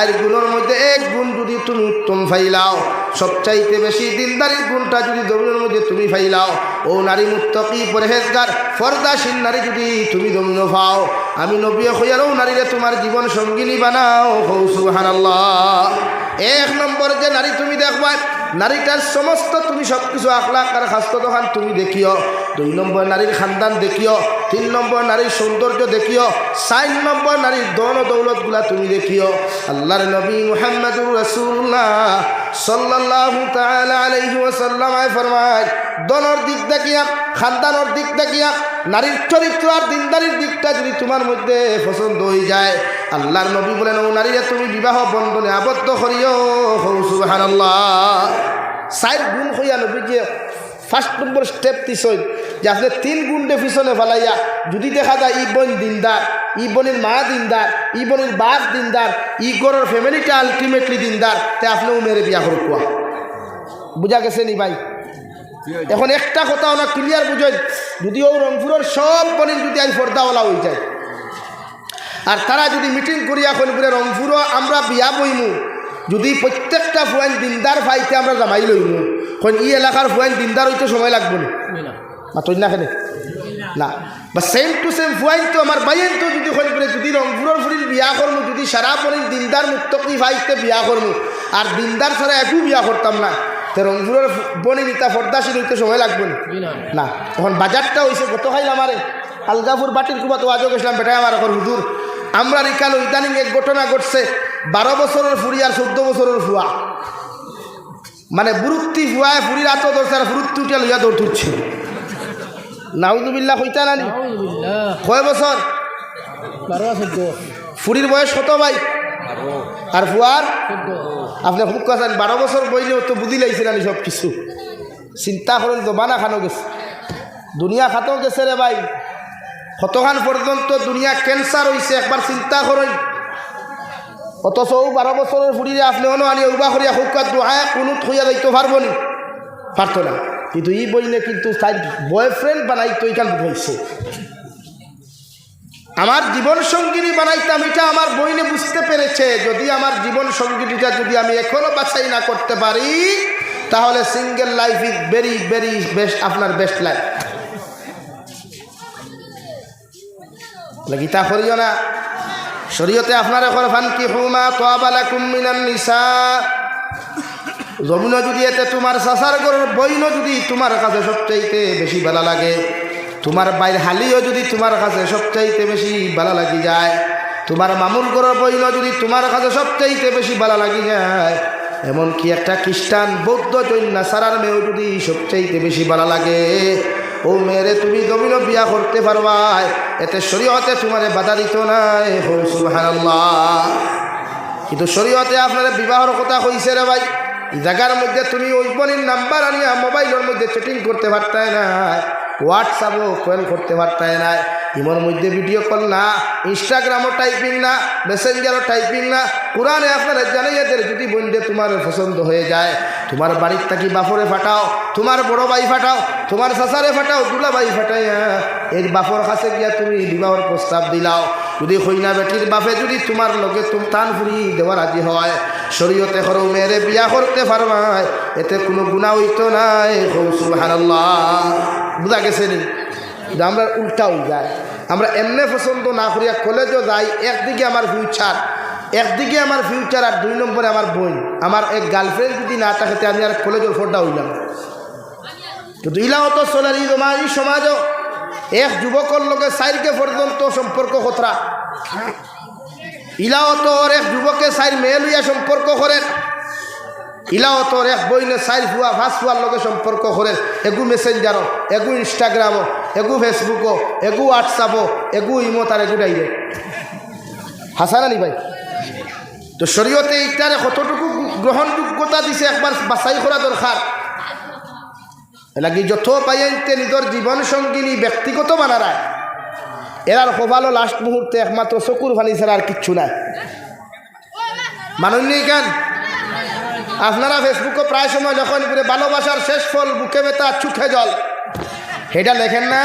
আর গুণের মধ্যে এক গুণ যদি তুমি উত্তম ফাইলাও, সবচাইতে বেশি দিলদারির গুণটা যদি জমিনের মধ্যে তুমি ফাইলাও, ও নারী মুত্তকি, পরহেজগার ফরদাসীন নারী যদি তুমি জমিন পাও, আমি নবী হইয়ারও নারীরে তোমার জীবন সঙ্গিনী বানাও হৌ সুবহানাল্লাহ। এক নম্বর যে নারী তুমি দেখবা নারীটার সমস্ত তুমি সব কিছু আখলাক আর দোকান তুমি দেখিও। দুই নম্বর নারীর খানদান দেখিও, তিন নম্বর নারীর সৌন্দর্য দেখিও, চার নম্বর নারীর দন দৌলতগুলা তুমি দেখিও। আল্লাহর নবী মুহাম্মদুর রসুল্লাহ ওয়াসাল্লাম আয় ফরমায়, দনর দিক দেখিয়া, খানদানোর দিক দেখিয়া, নারীর চরিত্র আর দিনদারির দিকটা যদি তোমার মধ্যে পছন্দ হয়ে যায়, আল্লাহর নবী বলেন, ও নারীরা তুমি বিবাহ বন্ধনে আবদ্ধ করিও। হৌ সুবহানাল্লাহ। সাইড গুণ হইয়া নবী যে ফার্স্ট নম্বর স্টেপ দিছই যে আপনি তিন গুণে পিছনে ফেলাইয়া। যদি দেখা যায় ই বোন দিনদার ই বোনের মা দিনদার ই বোনের বাপ দিনদার ই গড়ের ফ্যামিলিটা আলটিমেটলি দিনদার তে আপনি উমেরে বিয়া করে কোয়া বুঝা গেছে নি ভাই? এখন একটা কথা ওনা ক্লিয়ার বুঝেন যদি ও রংপুরের সব বনির যদি আজ পর্দাওয়ালা হয়ে যায়। আর তারা যদি মিটিং করিয়া করে রংপুরও আমরা বিয়া বইমু। যদি প্রত্যেকটা ফুয়াইন দিনদার ভাইতে আমরা জামাই লইমু এখন ই এলাকার ফুয়াইন দিনদার হইতে সময় লাগবে না? মাতই না খেলে? না। বা সেম টু সেম ফুয়াইন তো আমার বাইন তো যদি হল করে যদি রংপুরের ফুরির বিয়া করমু যদি সারা পরির দিনদার মুক্তকি ভাইতে বিয়া করমু আর দিনদার ছাড়া একু বিয়া করতাম না। তো রংপুরের বনি নিতা ফর্দাসী হইতে সময় লাগবে না? না? তখন বাজারটা হয়েছে গত খাইল আমারে। আলগাপুর বাটির কুবা তো আজও গেছিলাম বেটাই আমার এখন হুদুর আমরা রিকাল ইদানিং এক ঘটনা ঘটছে। বারো বছরের ফুরি আর চোদ্দ বছরের ফুয়া। মানে বুরুত্তি ফুয়ায় ফুরির আত ধরছে আর ফুরুত্তি উঠিয়া লইয়া দৌড় তুলছে। নাউজুবিল্লা কইতা নানি কয় বছর? ফুরির বয়স কত ভাই? আর ফুয়ার? আপনি খুব কথা বারো বছর বইলেও তো বুঝি লাগছে নানি সব কিছু। চিন্তা করেন তো বানা খানো গেছে। দুনিয়া খাতো গেছে রে ভাই। কতখান পর্যন্ত দুনিয়া ক্যান্সার হয়েছে একবার চিন্তা করেন। অথচ বারো বছরের ফুড়িরে আপনি অন আনি উবা করিয়া হুকাত দোহায় কোনো থইয়া যাইতে পারব নি পারতো না কিন্তু ই বইলে কিন্তু তাই বয়ফ্রেন্ড বানাইতো এইখান হয়েছে আমার জীবন সঙ্গিনী বানাইতাম এটা আমার বইনে বুঝতে পেরেছে, যদি আমার জীবন সঙ্গিনীটা যদি আমি এখনও বাছাই না করতে পারি, তাহলে single life is very very best আপনার বেস্ট লাইফ গীতা করিও না। শরীয়তে আপনার এখন ফানকি হুমা তোয়াবালা কুমিনান নিসা। জমিন যদি এতে তোমার চাষার গরুর বইন যদি তোমার কাছে সবচাইতে বেশি ভালো লাগে, তোমার বাইর হালিও যদি তোমার কাছে সবচাইতে বেশি ভালো লাগি যায়, তোমার মামুল গরুর বইন যদি তোমার কাছে সবচাইতে বেশি ভালো লাগি যায়, এমনকি একটা খ্রিস্টান, বৌদ্ধ, জৈন সারার মেয়েও যদি সবচাইতে বেশি ভালো লাগে। ও মেরে তুমি জমিন বিয়া করতে পারবাই। এতে শরীয়তে তোমারে বাধা দিত না কিন্তু শরীয়তে আপনার বিবাহর কথা কইছে রে ভাই। জায়গার মধ্যে তুমি ওই বোনের নাম্বার আনিয়া মোবাইলের মধ্যে চেটিং করতে পারতায় না হোয়াটসঅ্যাপও কয়েল করতে পারতায় না ইমোর মধ্যে ভিডিও কল না ইনস্টাগ্রামও টাইপিং না মেসেঞ্জারও টাইপিং না কোরআনে আপনারা জানাইয়াদের যদি বন্ধে তোমার পছন্দ হয়ে যায়, তোমার বাড়ির থাকি বাপরে ফাটাও, তোমার বড় ভাই ফাটাও, তোমার শাসারে ফাটাও, দুলা ভাই ফাটাইয়া এর বাপর কাছে গিয়া তুমি বিবাহর প্রস্তাব দিলাও। যদি হইনা বেটির বাপে যদি তোমার লগে তুমি টান ফুরি দেওয়া রাজি হয়, শরীয়তে হরো মেয়েরে বিয়া করতে পারবাই এতে কোনো গুণা হইতো নাই। সুবহানাল্লাহ, বুঝা গেছে নি কিন্তু আমরা উল্টা হয়ে যায় আমরা এমনি পছন্দ না করিয়া কলেজও যাই, একদিকে আমার ফিউচার একদিকে আমার ফিউচার আর দুই নম্বরে আমার বোন। আমার এক গার্লফ্রেন্ড যদি না থাকে আমি আর কলেজের ফোরটা হইলাম কিন্তু ইলাও তো চলে এই তোমার এই সমাজও এক যুবকর লগে সাইরকে পর্যন্ত সম্পর্ক কথা ইলাও তোর এক যুবকে সাইর মেয়ে লইয়া সম্পর্ক করেন। ইলাও তোর এক বইনে সাইর ফুয়া, ফাঁস ফুয়ার লগে সম্পর্ক করেন। এগু মেসেঞ্জারও এগু ইনস্টাগ্রামও এগু ফেসবুকও এগু হোয়াটসঅ্যাপও এগু ইমো তার এগু ডাইরেক্ট হাসানানি ভাই। তো শরীয়তে এইটারে কতটুকু গ্রহণযোগ্যতা দিছে একবার বাছাই করা দরকার? এলাকি যত পাইতে নিজের জীবন সঙ্গিনী ব্যক্তিগত বানারায়। এরার কপালও লাস্ট মুহূর্তে একমাত্র চকুর ফানি ছাড়া আর কিচ্ছু নাই। মানুষ নেই কেন? আপনারা ফেসবুকে প্রায় সময় যখন ভালোবাসার শেষ ফল বুকে বেতা চুখে জল। সেটা লেখেন না?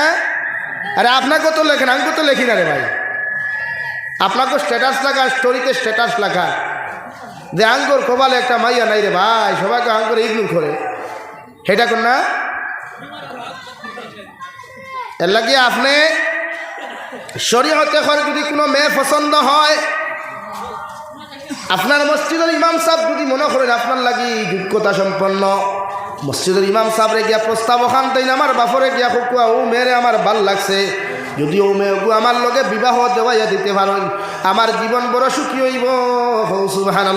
আরে আপনাকেও তো লেখেন, আমি তো লেখি না রে ভাই। আপনাকে স্ট্যাটাস লাগা স্টোরিতে স্ট্যাটাস লেখা যে আঙ্গুর কবালে একটা মাইয়া নাই রে ভাই, সবাইকে আঙ্গুর ইগনোর করে। সেটা কোন না? এর লাগে আপনি শরীয়তে করে যদি কোনো মেয়ে পছন্দ হয়, আপনার মসজিদের ইমাম সাহেব যদি মনে করেন আপনার লাগি যোগ্যতা সম্পন্ন। মসজিদের ইমাম সাহেবরে গিয়া প্রস্তাব ওখান তাই আমার বাপরে গিয়া কুকুয়া ও মেয়েরে, আমার ভালো লাগছে। যদি ও মেয়ে আমার লগে বিবাহ দেওয়াইয়া দিতে পারেন আমার জীবন বড় সুখী হইব। সুবাহান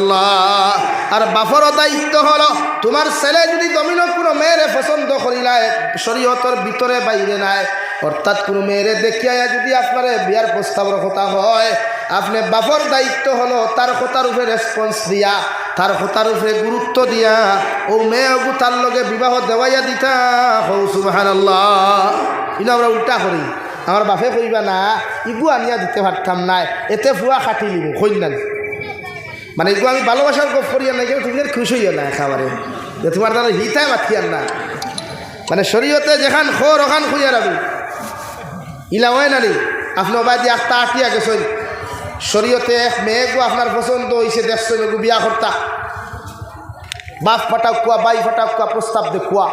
আর বাপরও দায়িত্ব হলো, তোমার ছেলে যদি দমিন কোনো মেয়েরে পছন্দ করিলায়, শরীয়তর ভিতরে বাইরে নাই। অর্থাৎ কোনো মেয়েরে দেখিয়া যদি আপনার বিয়ার প্রস্তাবের কথা হয়, আপনি বাপর দায়িত্ব হলো তার কথার উপরে রেসপন্স দিয়া তার কথার উপরে গুরুত্ব দিয়া ও মেয়েগু তার লগে বিবাহ দেওয়াইয়া দিতা। হৌ সুবাহান কিন্তু আমরা উল্টা করি। আমার বাপে কইবা, না, ইগু আনিয়া দিতে পারতাম নাই। এতে ফুয়া খাটি লিব কইনা মানে এগুলো আমি ভালোবাসার গপ করিয়া নাই তুমি খুশি হইয়া না একেবারে। যে তোমার দ্বারা হিতায় মাথিয়ার না। মানে শরীয়তে যেখান খোর, ওখান খুঁজে রাখি। ইলা হয় না নি? আপনার বাদি আখতা আটিয়া গেছেন। শরীয়তে এক মেয়েগো আপনার পছন্দ হয়েছে দেখছেন এগু বিয়া কর্তা। বাপ ফাটাক কুয়া, বাই ফাটাক কুয়া, প্রস্তাব দেখুয়া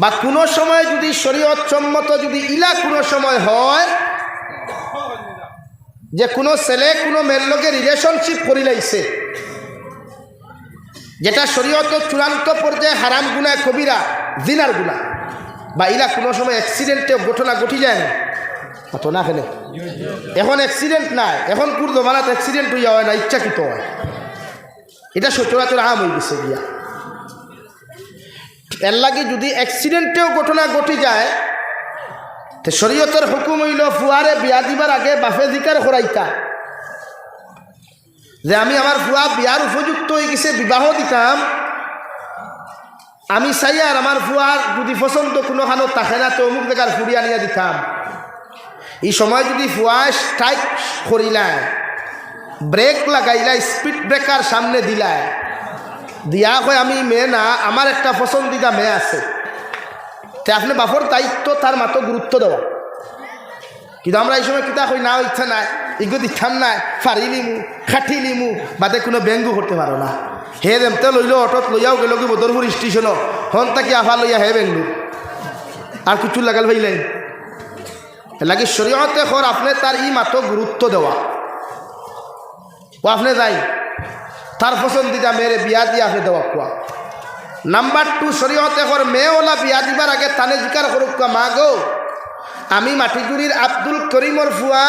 বা কোনো সময় যদি শরীয়ত সম্মত যদি ইলা কোনো সময় হয়, যে কোনো ছেলে, কোনো মেয়ের লগে রিলেশনশিপ করি লাইছে, যেটা শরীয়ত চূড়ান্ত পর্যায়ে হারাম গুণায় কবিরা, জিনার গুণা বা ইলা কোনো সময় অ্যাক্সিডেন্টে ঘটনা ঘটি যায় না। অত না খেলে। এখন অ্যাক্সিডেন্ট নাই। এখন কোর জমানাত অ্যাক্সিডেন্ট হইয়া হয় না, ইচ্ছাকৃত হয়। এটা সচরাচর আম হয়ে গেছে গিয়া। এর লাগে যদি অ্যাক্সিডেন্টেও ঘটনা ঘটি যায়, তো শরীয়তের হুকুম হইল, ফুয়ারে বিয়া দিবার আগে বাফে দিকার করাইতা। যে আমি আমার ফুয়া বিয়ার উপযুক্ত হয়ে গেছে, বিবাহ দিতাম। আমি চাই আর আমার ফুয়ার যদি পছন্দ কোনোখানো তাকে না, তো অমুক জায়গার ফুড়িয়া নিয়ে দিতাম। এই সময় যদি ফুয়া স্ট্রাইক করিলায়, ব্রেক লাগাইলা স্পিড ব্রেকার সামনে দিলায়, দিয়া কয় আমি মেয়ে না, আমার একটা পছন্দিদা মেয়ে আছে। তে আপনি বাপর দায়িত্ব তার মাত্র গুরুত্ব দেওয়া। কিন্তু আমরা এই সময় কিতা কই, না, ইচ্ছা নাই, ইগো দিতাম নাই ফারি নিমু, খাটি নিমু, বাদে কোনো ব্যঙ্গ করতে পারো না। হে দেমতে লইলো অটোত লইয়াও গেল কি বদরপুর স্টেশন হন তাকি আফা লইয়া হে বেঙ্গলুর আর কিছু লাগাল ভাইলেন লাগে শরীয়তে খর আপনি তার ই মাত্র গুরুত্ব দেওয়া। ও আপনি যাই, তার পছন্দিদা মেয়েরে বিয়া দিয়ে আপনি দেওয়া কোয়া। নাম্বার টু, শরীয়তে খর মেয়েওলা বিয়া দিবার আগে তানে জিকার করুক মা গো, আমি মাটিজুরির আব্দুল করিমর ফুয়া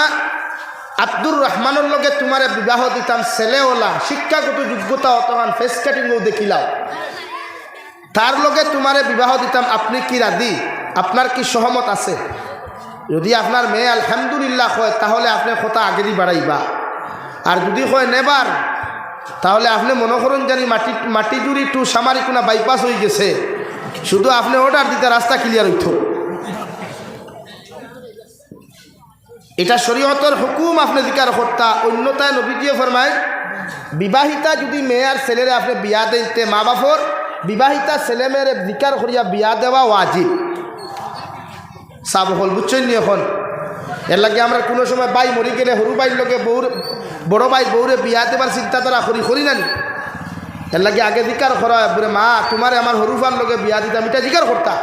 আব্দুর রহমানের লগে তোমারে বিবাহ দিতাম, ছেলেওলা, শিক্ষাগত যোগ্যতা অতমান ফেস কাটিংও দেখিলাও। তার লগে তোমারে বিবাহ দিতাম, আপনি কি রাদি আপনার কি সহমত আছে? যদি আপনার মেয়ে আলহামদুলিল্লাহ হয় তাহলে আপনি কথা আগেরই বাড়াইবা। আর যদি হয় নেবার, তাহলে আপনি মনে করুন জানি মাটি মাটি জুড়ি টু সামারি কোনা বাইপাস হয়ে গেছে। শুধু আপনি অর্ডার দিতে রাস্তা ক্লিয়ার হইত। এটা শরীয়তর হুকুম আপনি জিকার কর্তা। অন্যতায় নবীজিয়ে ফরমায়, বিবাহিতা যদি মেয়ে মেয়ার ছেলেরে আপনি বিয়া দিতে মা বাপর বিবাহিতা ছেলে মেয়েরে জিকার করিয়া বিয়া দেওয়া ওয়াজিব। সাব হল বুঝছেন নি এখন? এর লাগে আমরা কোনো সময় বাই মরি গেলে সরু বাইর লগে বউর বড় বাই বউরে বিয়া দেবার চিন্তাধারা করি করি না এর লাগে আগে জিকার করা বলে মা তোমারে আমার হরুফার লগে বিয়া দিতাম এটা জিকার করতা।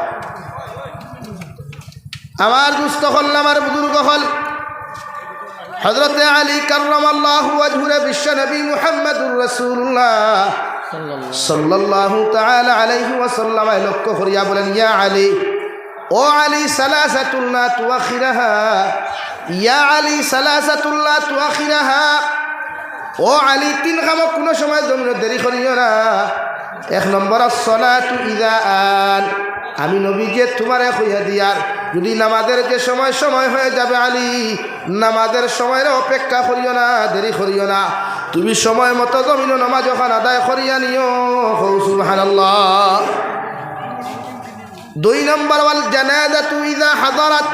আমার দুস্থ হল আমার বুজুর্গ হল। হজরত আলী কার্লাম আল্লাহ বিশ্ব নবী মুহাম্মদুর রসুল্লাহ সাল্লাল্লাহু তাআলা আলাইহি ওয়াসাল্লাম লক্ষ্য করিয়া বলেন ইয়া আলী ও আলী সালাসাতুল্লাহ তুয়াখিরাহা, ইয়া আলী সালাসাতুল্লাহ তুয়াখিরাহা। ও আলী, তিন কামক কোনো সময় জমিন দেরি করিও না। এক নম্বর সলাতু ইদা আন। আমি নবী যে তোমারে কইয়া দিয়ার, যদি নামাজের যে সময় সময় হয়ে যাবে আলী, নামাজের সময়ের অপেক্ষা করিও না, দেরি করিও না। তুমি সময় মতো জমিন নামাজ ওখান আদায় করিয়া নিও। হৌ সুবহানাল্লাহ। দুই নম্বর ওয়াল জানাজা তুই ইদা হাজারাত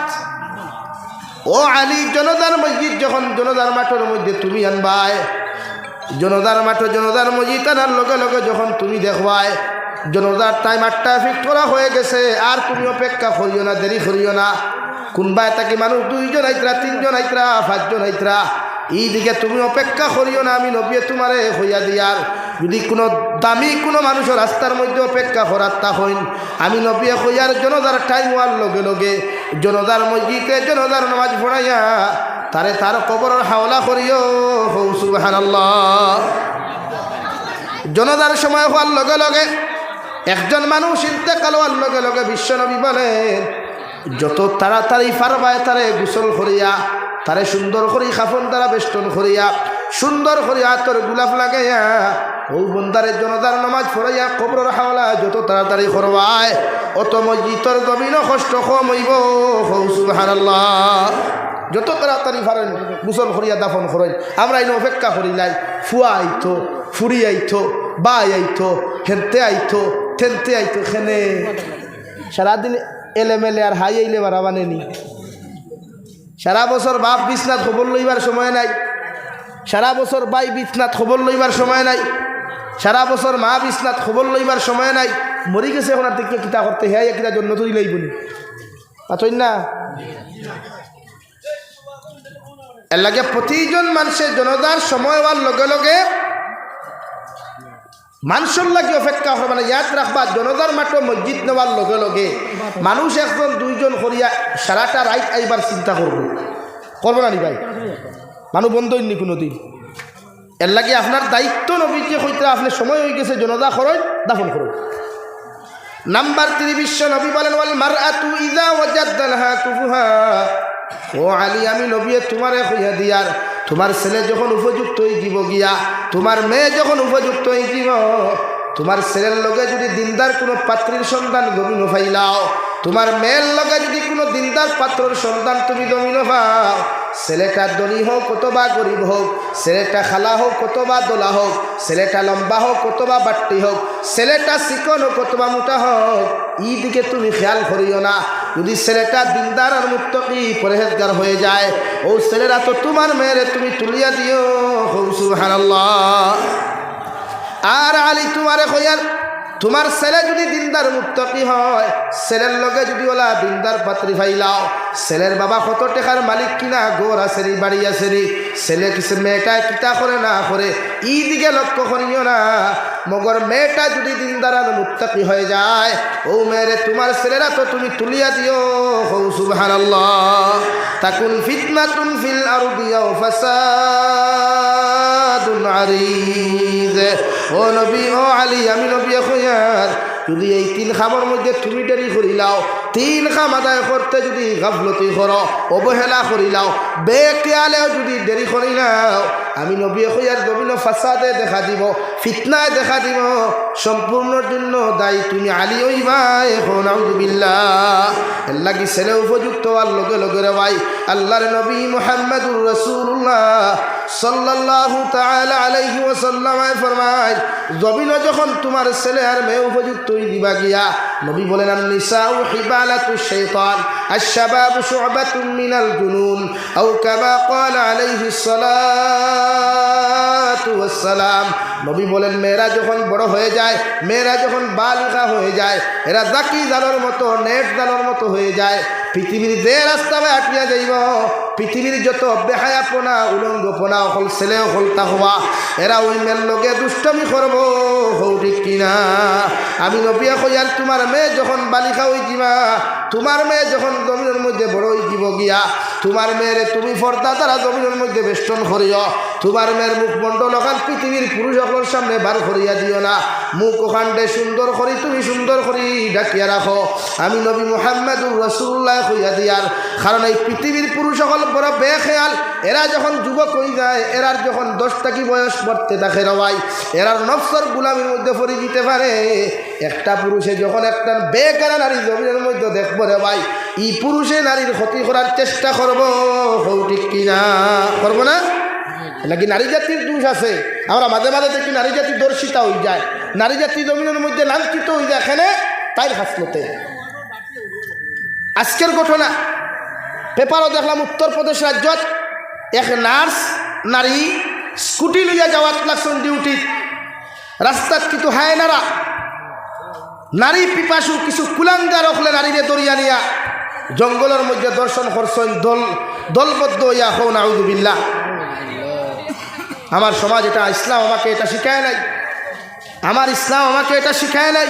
ও আলী জনদার মসজিদ, যখন জনদার মাঠের মধ্যে তুমি আনবায় জনদার মাঠে জনদার মসজিদ আনার লগে লগে যখন তুমি দেখবায় জনদার টাইম আটটা ফিক্স করা হয়ে গেছে, আর তুমি অপেক্ষা করিও না, দেরি করিও না। কোনবায় তাকে মানুষ, দুইজন আইতরা, তিনজন আইতরা, পাঁচজন আইতরা। এই দিকে তুমি অপেক্ষা করিও না, আমি নবিয়ে তোমারে হইয়া দিয়ার। যদি কোনো দামি কোনো মানুষের রাস্তার মধ্যে অপেক্ষা করার তা হইন, আমি নবিয়ে হইয়ার জনতার টাইম হওয়ার লগে লগে জনতার মসজিদে জনতার নামাজ পড়াইয়া তারে তার কবরের হাওলা করিও, হৌ সুবহানাল্লাহ। জনতার সময় হওয়ার লগে লগে একজন মানুষ ইন্তেকাল হওয়ার লগে লগে বিশ্বনবী বলেন, যত তাড়াতাড়ি পারবায় তারে গোসল করিয়া, তারে সুন্দর করি খাফন তারা বেষ্টন করিয়া, সুন্দর করিয়া তোর গুলাফ লাগাইয়া ও বন্দারে জনতার নামাজ পড়াইয়া কবর হাওলা যত তাড়াতাড়ি করবায়, অত মসজিদর জমিন কষ্ট কম হইব। যত তাড়াতাড়ি ফারেন মুসল করিয়া দাফন করেন। আমরা এই অপেক্ষা করিলাই ফুয়া আইতো, ফুরি আইতো, বাই আইতো, হেনতে আইতো, থেনতে আইতো, খেনে। সারাদিন এলেমেলে আর হাই আইলে বাড়াবানে নি। সারা বছর বাপ বিছনাথ খবর লইবার সময় নাই। সারা বছর বাই বিছনাথ খবর লইবার সময় নাই। সারা বছর মা বিছনাথ খবর লইবার সময় নাই। মরি গেছে আর দিকে কিতা করতে হ্যাঁ কিতা জন্য তুই লইবনি পাতই না? এর লাগে প্রতিজন মানুষের জনতার সময় হওয়ার লগে লগে মানুষের লাগে অপেক্ষা হবে মানে ইয়াদ রাখবা জনতার মাত্র মসজিদ নেওয়ার লগে লগে মানুষ একজন, দুইজন করিয়া সারাটা রাইট আইবার চিন্তা করব করব না নি ভাই? মানুষ বন্ধ হইনি কোনো দিন। এর লাগে আপনার দায়িত্ব নবীকে হইতে আপনি সময় হয়ে গেছে জনতা খরচ দাফন করুন। নাম্বার তিনি বিশ্ব নবী বলেন ও আলী, আমি নবিয়ে তোমারে হইয়া দিয়ার তোমার ছেলে যখন উপযুক্ত হয়ে জীব গিয়া, তোমার মেয়ে যখন উপযুক্ত হয়ে যাব তোমার ছেলের লগে যদি দিনদার কোনো পাত্রীর সন্তান গমিন ফাইলাও, তোমার মেয়ের লগে যদি কোনো দিনদার পাত্রর সন্তান তুমি গমিন পাও ছেলেটা ধনী হোক কতবা গরিব হোক, ছেলেটা খালা হোক কতবা দোলা হোক, ছেলেটা লম্বা হোক কতবা বাট্টি হোক, ছেলেটা চিকন হোক কতবা মোটা হোক ই দিকে তুমি খেয়াল করিও না। যদি ছেলেটা দিনদার আর মুক্তকি পরেহেজগার হয়ে যায়, ও ছেলেরা তো তোমার মেয়েরে তুমি তুলিয়া দিও। হৌ সুবহানাল্লাহ। আর আলী তোমারে হইয়ার তোমার ছেলে যদি দিনদার মুক্তি হয়, ছেলের লগে যদি ওলা দিনদার পাত্রী ফাইলাও। ছেলের বাবা কত টাকার মালিক কিনা? গোর আসেনি বাড়ি আসেনি ছেলে কিছু মেয়েটা কিতা করে না করে ই দিকে লক্ষ্য করিও না। মগর মেয়েটা যদি দিনদার আর মুক্তকি হয়ে যায়, ও মেয়েরে তোমার ছেলেরা তো তুমি তুলিয়া দিও। হৌ, সুবহানাল্লাহ। তাকুন ফিতনাতুন ফিল আরদি আও ফাসাদুন ও নবী, ও আলী, আমি নবী খয়ার। যদি এই তিন খামর মধ্যে তুমি দেরি করিলাও তিন খাম আদায় করতে যদি গাফলতি কর অবহেলা করিলাও বেকেয়ালেও যদি দেরি করিলাও আমি নবী খয়ার জমিন ফাসাদে দেখা দিব ফিতনায় দেখা দিব সম্পূর্ণর জন্য দায়ী তুমি আলি আলী ওইবা এখন আউজবিল্লাহ লাগি ছেলে উপযুক্ত আর লগে লগে রে ভাই আল্লাহর নবী মোহাম্মদুর রসুল্লাহ সাল্লাল্লাহু তাআলা আলাইহি ওয়াসাল্লাম ফরমায়, জমিন যখন তোমার ছেলে আর মেয়ে উপযুক্ত দিবা গিয়া, নবী বলেন নিসাউ হিবালাতু শাইতান আশ-শাবাবু শু'বাতুন মিনাল জুনুন, আও কামা ক্বালা আলাইহি সালাতু ওয়াসসালাম। নবী বলেন, মেয়েরা যখন বড় হয়ে যায়, মেয়েরা যখন বালিকা হয়ে যায়, এরা জাকি জালোর মতো, নেট জালোর মতো হয়ে যায়, পৃথিবীর যে রাস্তা আটকিয়া যাইব পৃথিবীর যত বেহায়াপনা, উলঙ্গপনা, অকল ছেলে, অকল তাহবা এরা ওই মেল লগে দুষ্টমি করব হৌ কিনা? আমি নবিয়া কইয়ার তোমার মেয়ে যখন বালিকা হয়ে যাবা তোমার মেয়ে যখন জমিনের মধ্যে বড় হয়ে যাব গিয়া, তোমার মেয়েরে তুমি ফর্দা তারা জমিনের মধ্যে বেষ্টন করিও, তোমার মেয়ের মুখমণ্ডল ওখান পৃথিবীর পুরুষ সকলের সামনে বার করিয়া দিও না। মুখ ওখানটে সুন্দর করি, তুমি সুন্দর করি ডাকিয়া রাখো। আমি নবী মোহাম্মদুর রসুল্লাহ কইয়া দিয়ার, কারণ এই পৃথিবীর পুরুষ সকল বড় বেখেয়াল। এরা যখন যুবক হয়ে যায়, এরার যখন দশ টাকি বয়স পড়তে থাকে রবাই এরার নফসর গুলামির মধ্যে পড়ে দিতে পারে। একটা পুরুষে যখন একটা বেকারা নারী জমিনের মধ্যে দেখব রে ভাই ই পুরুষে নারীর ক্ষতি করার চেষ্টা করব হৌ ঠিক কিনা? করব না? নাকি নারী জাতির দোষ আছে? আমরা মাঝে মাঝে দেখি নারী জাতি দর্শিতা হয়ে যায়। নারী জাতি জমিনের মধ্যে লাঞ্ছিত হয়ে যায় এখানে তাই হাসলতে। আজকের ঘটনা পেপারও দেখলাম উত্তরপ্রদেশ রাজ্যত এক নার্স, নারী স্কুটি লইয়া যাওয়াত লাগছেন ডিউটিত। রাস্তাত কিন্তু হায় নারা নারী পিপাসু কিছু কুলাঙ্গার হলে নারীরে দরিয়া নিয়া জঙ্গলের মধ্যে দর্শন করছেন দল, দলবদ্ধ ইয়া হৌ নাউজুবিল্লা আমার সমাজ এটা ইসলাম আমাকে এটা শিখায় নাই। আমার ইসলাম আমাকে এটা শিখায় নাই।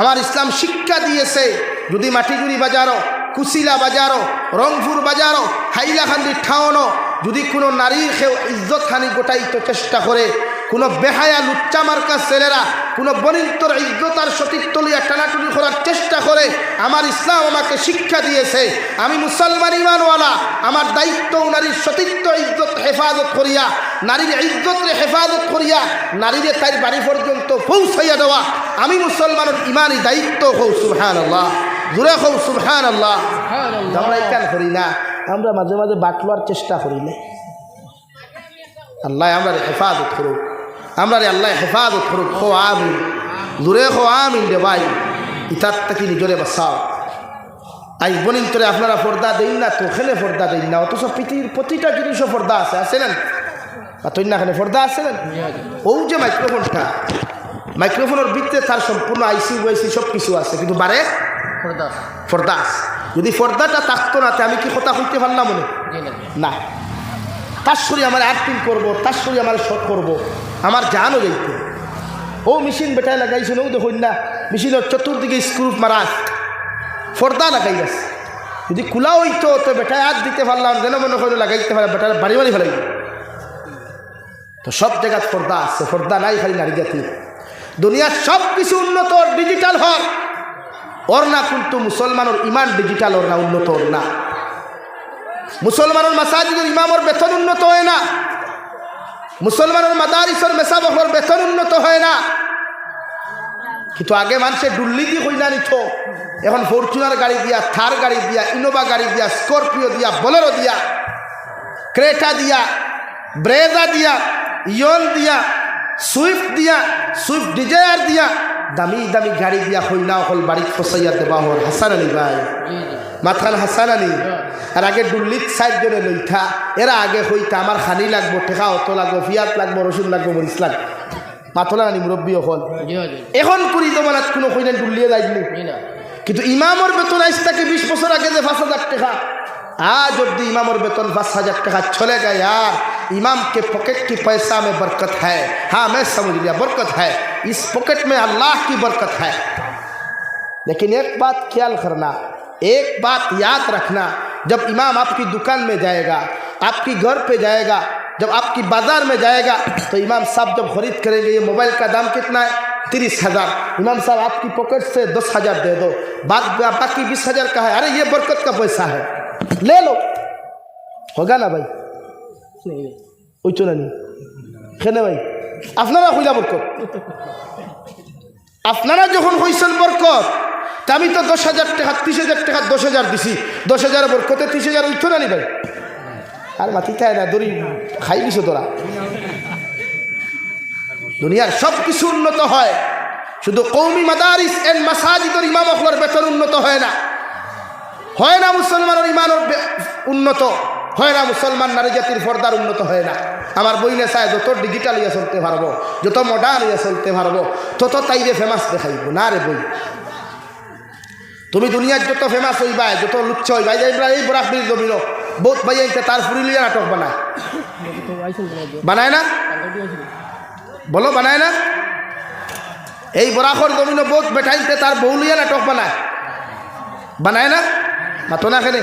আমার ইসলাম শিক্ষা দিয়েছে। যদি মাটিগুড়ি বাজারও কুশিলা বাজারও রংপুর বাজারও হাইলাখান্দি ঠাওনো, যদি কোনো নারীর কেউ ইজ্জত খানি গোটাইতে চেষ্টা করে, কোনো বেহায়া লুচ্চা মার্কা ছেলেরা, কোনো বনিন্তর ইজ্জত আর সতীত্ব লিয়া টানাটুনি করার চেষ্টা করে, আমার ইসলাম আমাকে শিক্ষা দিয়েছে, আমি মুসলমান ইমানওয়ালা, আমার দায়িত্ব নারীর সতীত্ব ইজ্জত হেফাজত করিয়া, নারীর ইজ্জতরে হেফাজত করিয়া, নারীরে তার বাড়ি পর্যন্ত পৌঁছাইয়া দেওয়া, আমি মুসলমানের ইমানই দায়িত্ব হৌ সুবহান আল্লাহ জুড়ে হৌ সুবহান আল্লাহ আমরা এখান করি না। আমরা মাঝে মাঝে বাটলোয়ার চেষ্টা করি না। আল্লাহ আমরা হেফাজত করুক। আমরা রে আল্লাহ হেফাজত করুক। হো আমিন। জুড়ে হো আমিন রে ভাই। ইতার তাকি নিজরে বাসাও আই বনিন তোরে আপনারা পর্দা দেন না, তো খেলে পর্দা দেন না। অথচ পৃথিবীর প্রতিটা জিনিসও পর্দা আছে আছে না? আর তৈরি না খানে পর্দা আছে না? ও যে মাইক্রোফোনটা। মাইক্রোফোনের ভিতরে তার সম্পূর্ণ আইসি ওয়াইসি সব কিছু আছে। কিন্তু বারে আছে যদি ফর্দাটা থাকতো না আমি কি কথা হইতে পারলাম মনে না। তার সরি আমার আর্টিং করব তার সরি আমার শখ করব আমার জানও যাইতে। ও মেশিন বেটায় লাগাইছিল ও দেখুন না। মেশিনের চতুর্দিকে স্ক্রু মারা ফর্দা লাগাই আছে। যদি খোলা হইতো তো বেটায় হাত দিতে পারলাম যেন মনে করে লাগাইতে পারে বেটার বাড়ি বাড়ি ফেলাই তো সব জায়গায় পর্দা আছে পর্দা নাই খালি নারী জাতি দুনিয়ার সব কিছু উন্নত ডিজিটাল হক ওর না কিন্তু মুসলমানের ইমান ডিজিটাল ওর না উন্নত ওর না মুসলমানের মাসাজিদের ইমামর বেতন উন্নত হয় না। মুসলমানের মাদারিসর মেসাবহর বেতন উন্নত হয় না। কিন্তু আগে মানুষের ডুল্লি দিয়ে কইনা নিত। এখন ফরচুনার গাড়ি দিয়া, থার গাড়ি দিয়া, ইনোভা গাড়ি দিয়া, স্করপিও দিয়া, বলেরো দিয়া, ক্রেটা দিয়া, ব্রেজা দিয়া, ইয়ন দিয়া, সুইফট দিয়া, সুইফট ডিজায়ার দিয়া দামি দামি গাড়ি দিয়া হইনা অকল বাড়িত ফসাইয়া দেবা হল। হাসান আলী ভাই। মাথান হাসান আলী। আর আগে ডুল্লিত সাইড জনে লইঠা এরা আগে হইতা আমার খানি লাগবো ঠেকা অত লাগবো ফিয়াত লাগবো রসুন লাগবো মরিচ লাগবো। মাথলা আনি মুরব্বী হল এখন করি তোমার কোনো হইনা ডুল্লিয়ে যাইনি কিন্তু ইমামর বেতন আইস তাকে বিশ বছর আগে যে পাঁচ হাজার টাকা। আজ অব্দি ইমামর বেতন পাঁচ হাজার টাকা চলে যায় আর इमाम के पॉकेट की पैसा में बरकत है। हाँ मैं समझ लिया बरकत है। इस पॉकेट में अल्लाह की बरकत है। लेकिन एक बात ख्याल करना, एक बात याद रखना, जब इमाम आपकी दुकान में जाएगा, आपकी घर पे जाएगा, जब आपकी बाज़ार में जाएगा तो इमाम साहब जब खरीद करेंगे, ये मोबाइल का दाम कितना है? तीस हज़ार। इमाम साहब, आपकी पॉकेट से दस हज़ार दे दो। बाद बाकी बीस हज़ार का है। अरे, ये बरकत का पैसा है। ले लो। होगा ना भाई? ওই তো নানি ভাই। আপনারা কইলা বরকত। আপনারা যখন কইছেন বরকত আমি তো দশ হাজার টাকা, ত্রিশ হাজার টাকা, দশ হাজার দিছি। দশ হাজার বরকতে ত্রিশ হাজার ওই তো নানি ভাই। আর মাতি খায় না, দড়ি খাই দিছো তোরা। দুনিয়ার সব কিছু উন্নত হয়। শুধু কৌমি মাদারিস এন্ড মাসাজিদর ইমাম অখলার বেতন উন্নত হয় না। হয় না মুসলমানের ইমানের উন্নত। হয় না, মুসলমান নারী জাতির ফর্দার উন্নত হয় না। আমার বইনে চায়, যত ডিজিটাল ইয়ে চলতে পারব, যত মডার্ন ইয়ে চলতে পারব, তত তাই তাইরে ফেমাস দেখাইব। না রে বই। তুমি দুনিয়ার যত ফেমাস হইবা যত লুচ্ছ হইবা এই বরাক বিল। জমিল বহুত ভাই তার ফুরিলিয়া নাটক বানায়। বানায় না? বলো, বানায় না? এই বরাকর জমিন বহুত বেঠাইতে তার বহুলিয়া নাটক বানায়। বানায় না? মাতো না খেলে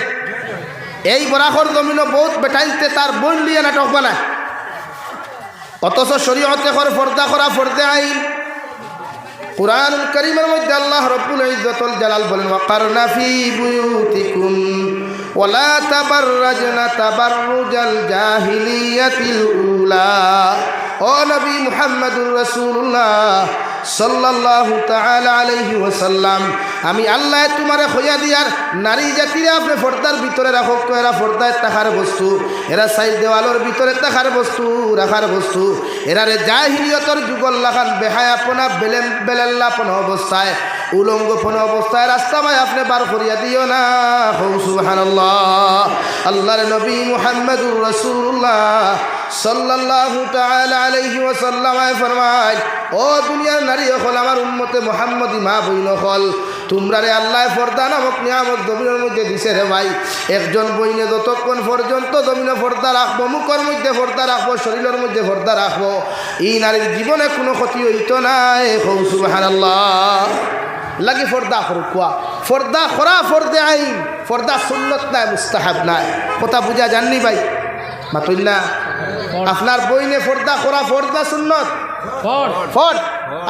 এই বরাহর জমিন বহুত বেটাইতে তার বোন লিয়ে নাটক বানায়। অথচ শরীয়তে কর ফর্দা করা ফর্দে আইন। কোরআন করিমের মধ্যে আল্লাহ রব্বুল ইজ্জতুল জালাল বলেন ওয়াকারনা ফি বুয়ুতিকুম ওয়ালা তাবাররাজনা তাবাররুজাল জাহিলিয়াতিল উলা। ও নবী মুহাম্মদুর রাসূলুল্লাহ সাল্লাল্লাহু তাআলা আলাইহি ওয়াসাল্লাম, আমি আল্লাহ তোমারে হইয়া দিয়ার নারী জাতিরা আপনি পর্দার ভিতরে রাখো এরা পর্দায় তাহার বস্তু, এরা সাইড দেওয়ালোর ভিতরে তাহার বস্তু, রাখার বস্তু এরা রে জাহিলিয়তর যুগল লাখান বেহায়াপনা বেলেন বেলেল্লাপন অবস্থায়, উলঙ্গপন অবস্থায়, রাস্তা ভাই আপনি বার করিয়া দিও না হৌ সুবহানাল্লাহ, আল্লাহর নবী মুহাম্মদুর রাসূলুল্লাহ। সাল্লাল্লাহু তাআলা আলাইহি ওয়াসাল্লাম ফরমায়, ও দুনিয়ার নারী হল আমার উম্মতে মুহাম্মদি মা বইন হল তোমরা রে আল্লাহ ফর্দা নামক নিয়ামক জমিনের মধ্যে দিছে রে ভাই। একজন বইনে যতক্ষণ পর্যন্ত জমিনে ফর্দা রাখব, মুখের মধ্যে ফর্দা রাখব, শরীরের মধ্যে ফর্দা রাখব, এই নারীর জীবনে কোনো ক্ষতি হইতো নাই সুবাহান আল্লাহ লাগি ফর্দা করু কোয়া। ফর্দা খরা ফর্দে আইন, ফর্দা সুন্নত নাই, মুস্তাহাব নাই। কথা বুঝা জাননি ভাই? মাতুল্লা আপনার বইনে ফর্দা করা ফর্দা সুন্নত? ফর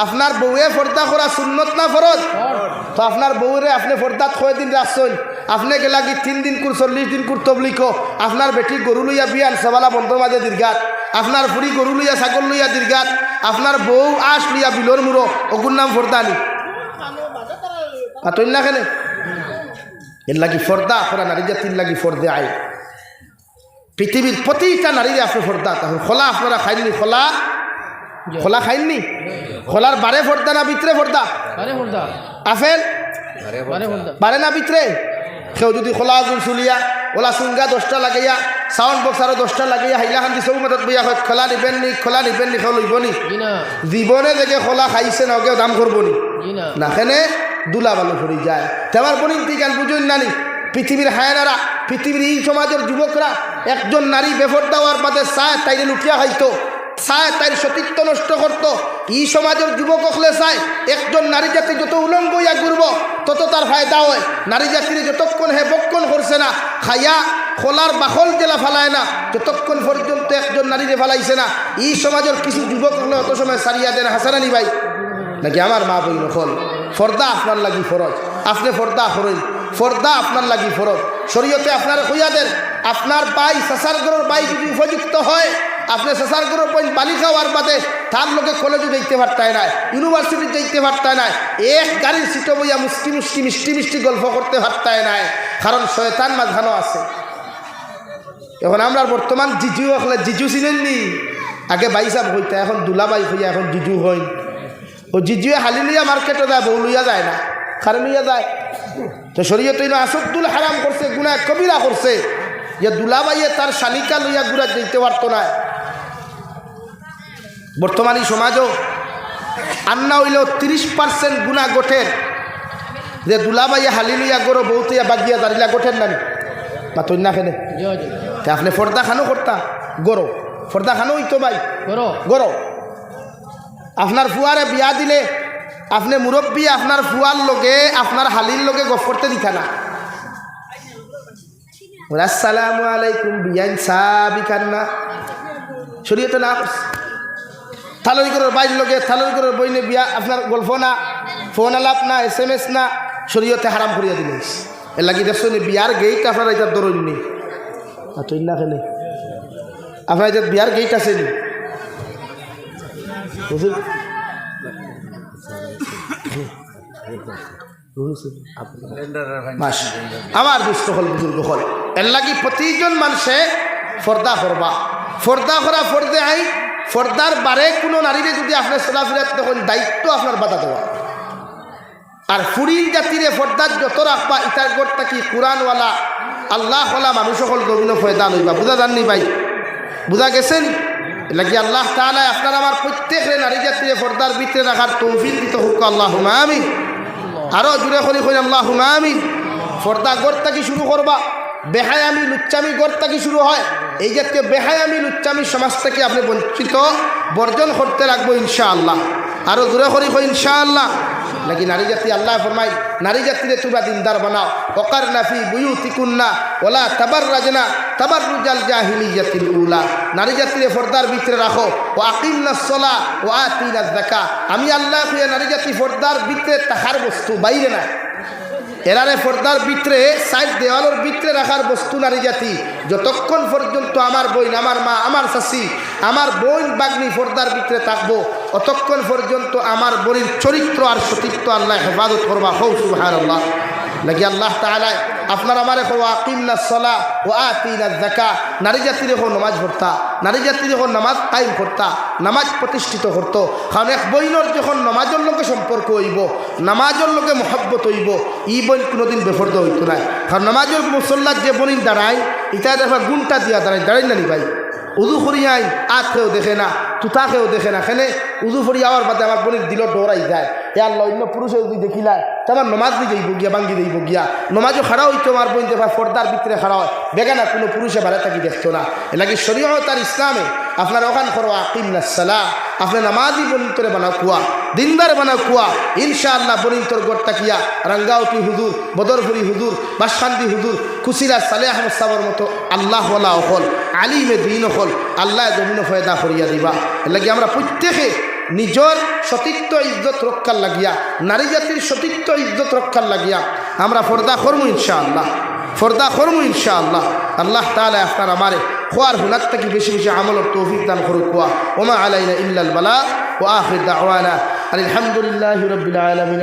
আপনার বউয়ে ফর্দা করা সুন্নত না ফরজ? তো আপনার বউরে আপনি ফর্দাত কয় দিন রাখছেন? আপনি গেলা কি তিন দিন কুর চল্লিশ দিন কুর তবলিক? আপনার বেটি গরু লইয়া বিয়ান সবালা বন্ধ মাঝে দীর্ঘাত। আপনার ফুরি গরু লইয়া ছাগল লইয়া দীর্ঘাত। আপনার বউ আশ লইয়া বিলর মুড়ো। অগুর নাম ফর্দানি আতইন না কেনে? এর লাগি ফর্দা করা নারী জাতির লাগি ফর্দে আয় পৃথিবীর প্রতিটা নারীরে আপনি ফর্দা। তখন খোলা আপনারা খাইননি খোলা? খোলা খাইননি খোলার বারে ফর্দা না ভিতরে ফর্দা? আফেল বারে না ভিতরে? কেউ যদি খোলা আগুন চুলিয়া ওলা চুঙ্গা দশটা লাগাইয়া সাউন্ড বক্স আরও দশটা লাগাইয়া হাইলা খান্দি চৌ মাতত বইয়া হয় খোলা নিবেন নি খোলা নিবেন নি খেয়ে লইব নি? না জীবনে দেখে খোলা খাইছে না ওকেও দাম করব নি? না নাখানে দুলা বালু ফুরি যায়। তেমার বনিন গান বুঝুন নানি? পৃথিবীর হায়নারা, পৃথিবীর এই সমাজের যুবকরা একজন নারী বেফর দেওয়ার বাদে চায় তাইরে লুকিয়া খাইতো চায় তাই সতীত্ব নষ্ট করতো। ই সমাজের যুবক হলে চায় একজন নারী জাতি যত উলঙ্গ ইয়া ঘুরব, তত তার ফায়দা হয়। নারী জাতির যতক্ষণ হে বক্ষণ করছে না খাইয়া খোলার বাখল জেলা ফালায় না, যতক্ষণ পর্যন্ত একজন নারীরে ফালাইছে না। ই সমাজের কিছু যুবক হলে অত সময় সারিয়া দেন হাসানানি ভাই, নাকি আমার মা বই নকল ফর্দা আপনার লাগি ফরজ। আপনি ফর্দা করেন ফর্দা আপনার লাগি ফরজ শরীয়তে আপনার হইয়া দেন আপনার বাই সাসার গরুর বাই যদি উপযুক্ত হয়, আপনি সাসার গরুর পয়েন্ট বালি খাওয়ার বাদে তার লোকে কলেজে দেখতে পারতায় না ইউনিভার্সিটি দেখতে পারতায় না, এক গাড়ির সিটো বইয়া মুষ্টি মুষ্টি, মিষ্টি মিষ্টি গল্প করতে পারতায় না, কারণ শয়তান মাঝখানো আছে। এখন আমরা বর্তমান জিজু হলে জিজু চিনেননি আগে বাইসাব হইতা, এখন দুলাবাই হইয়া এখন জিজু হয় ও জিজুয়ে হালি লইয়া মার্কেটে যায় বউ লইয়া যায় না খারে লইয়া যায়। তো শরীয়ত ইনো আসদ্দুল হারাম করছে গুণা কবিরা করছে। যে দুলাবাইয়ে তার শালিকা লইয়া গুড়া যেতে পারতো না। বর্তমানী সমাজও আন্না হইল তিরিশ পার্সেন্ট গুণা গোঠের যে দুলাবাইয়ে হালি লইয়া গরো বউতিয়া বাগিয়া দাঁড়িলা গোঠের নানি বা তৈন না খেলে। আপনি ফর্দা খানো করতা? গরো। ফর্দা খানো হইতো ভাই? করো গরো। আপনার ফুয়ারে বিয়া দিলে আপনি মুরব্বী, আপনার ফুয়ার লগে, আপনার হালির লগে গপ করতে দিতা না আসসালামু আলাইকুম বিয়ান সাবি কান্না শরীয়তে না থালরি করার বাইর লগে থালরি করার বইনে বিয়া, আপনার গল্প না, ফোন আলাপ না, এস এম এস না, শরীয়তে হারাম করিয়া দিলে এর লাগি দেখছেন, বিয়ার গেইট আপনার এটা দরুন নেই তুই না খেলে। আপনার এটা বিয়ার গেইট আছে নি। আমার দুষ্ট হল, বুজুর্গ হল। এর লাগি প্রতিজন মানুষে ফর্দা করবা। ফর্দা করা ফর্দে আই, ফর্দার বারে কোনো নারীরে যদি আপনার চলাফেরা তখন দায়িত্ব আপনার বাধা দেওয়া। আর ফুরির জাতিরে ফর্দার যত রাখবা ইটার গড়টা কি কোরআনওয়ালা, আল্লাহ হলা মানুষ সকল গভীর ফয়দা লইবা বুঝা জাননি ভাই? বুঝা গেছেন? লাগি আল্লাহ তাহলে আপনার আমার প্রত্যেকের নারী জাতিরে ফর্দার ভিতরে রাখার তৌফিল দিতে হোক আল্লাহ আমি আরও জুড়ে করি করি আল্লাহ আমি ফর্দা করতে কি শুরু করবা? বেহায়ামি লুচ্চামি গড়টা কি শুরু হয়? এই জাতীয় বেহায়ামি লুচ্চামি সমাজ থেকে আপনি বঞ্চিত? বর্জন করতে রাখব লাগবো ইনশাআল্লাহ। আরও দূরে করিব ইনশাআল্লাহ? নাকি নারী জাতি, আল্লাহ ফরমাই, নারী জাতিরে তোমরা দিনদার বানাও। অকার নাফি বুয়ু তিকুন্না ওলা তাবার রাজনা তাবার রুজাল জাহিলি জাতির উলা। নারী জাতিরে ফর্দার ভিতরে রাখো। ও আকিমনা সলা ও আতিনা দেখা আমি আল্লাহ নারী জাতি ফর্দার ভিতরে তাহার বস্তু বাইরে না এরারে পর্দার ভিতরে সাইড দেওয়ালোর ভিতরে রাখার বস্তু নারী জাতি। যতক্ষণ পর্যন্ত আমার বোন, আমার মা, আমার শাশি, আমার বোন বাগ্নি পর্দার ভিতরে থাকব, অতক্ষণ পর্যন্ত আমার বোনের চরিত্র আর সতীত্ব আল্লাহ হেফাজত করবা। হৌ হার আল্লাহ নাকি আল্লাহ তালায় আপনার আমার এখন আকিমনা সলা ও আতিনা দেখা নারী জাতির এখন নামাজ পড়তা। নারী জাতির এখন নামাজ কায়েম করতা। নামাজ প্রতিষ্ঠিত করত। কারণ এক বইনর যখন নামাজের লোকে সম্পর্ক হইব, নামাজের লোকে মহব্বত হইব, ই বইন কোনোদিন বেফর্দ হইতো না কারণ নামাজের মুসল্লার যে বনিন দাঁড়ায় ইটা দেখা গুণটা দিয়া দাঁড়ায় দাঁড়াই নানি ভাই। উজু ফরিয়াই কেউ দেখে না, তুতাকেও দেখে না, খেলে উজু ফরিয়াওয়ার পাতে আমার বোনের দিল ডোরাই যায়। এ আল্লাহ, অন্য পুরুষে যদি দেখিলা তোমার নমাজ দিয়ে যাইব গিয়া, বাঙ্গি দেইব গিয়া। নমাজও খাড়া হইতো আমার বোন দেখা ফর্দার ভিতরে খাড়া হয়। বেগানা কোনো পুরুষে ভালো থাকি দেখতো না। এলাকি শরীয় তার ইসলামে আপনার ওখান করো আকিম নাসালা আপনার নামাজি বনিতরে বানাও কুয়া, দিনদার বানাও কুয়া, ইনশাআল্লাহ বনিতর গড়টা কিয়া, রাঙ্গাউটি হুদুর বদরপুরি হুদুর বাসখান্দি হুদুর কুসিরা সালে আহমদ সাবর মতো আল্লাহ অকল, আলিমে দিন হল আল্লাহ জমিন ফয়দা করিয়া দিবা। লাগি আমরা প্রত্যেকে নিজর সতীত্ব ইজ্জত রক্ষার লাগিয়া, নারী জাতির সতীত্ব ইজ্জত রক্ষার লাগিয়া আমরা ফর্দা করমু ইনশাআল্লাহ। ফর্দা করমু ইনশাআল্লাহ। আল্লাহ তাহলে আপনার আমারে খোয়ার হুনার থেকে বেশি বেশি আমলের তৌফিক দান করুক কোয়া ওমা আলাইনা ইল্লাল বালা ও আখির দাওয়ানা। আলহামদুলিল্লাহ রবিল আলমিন।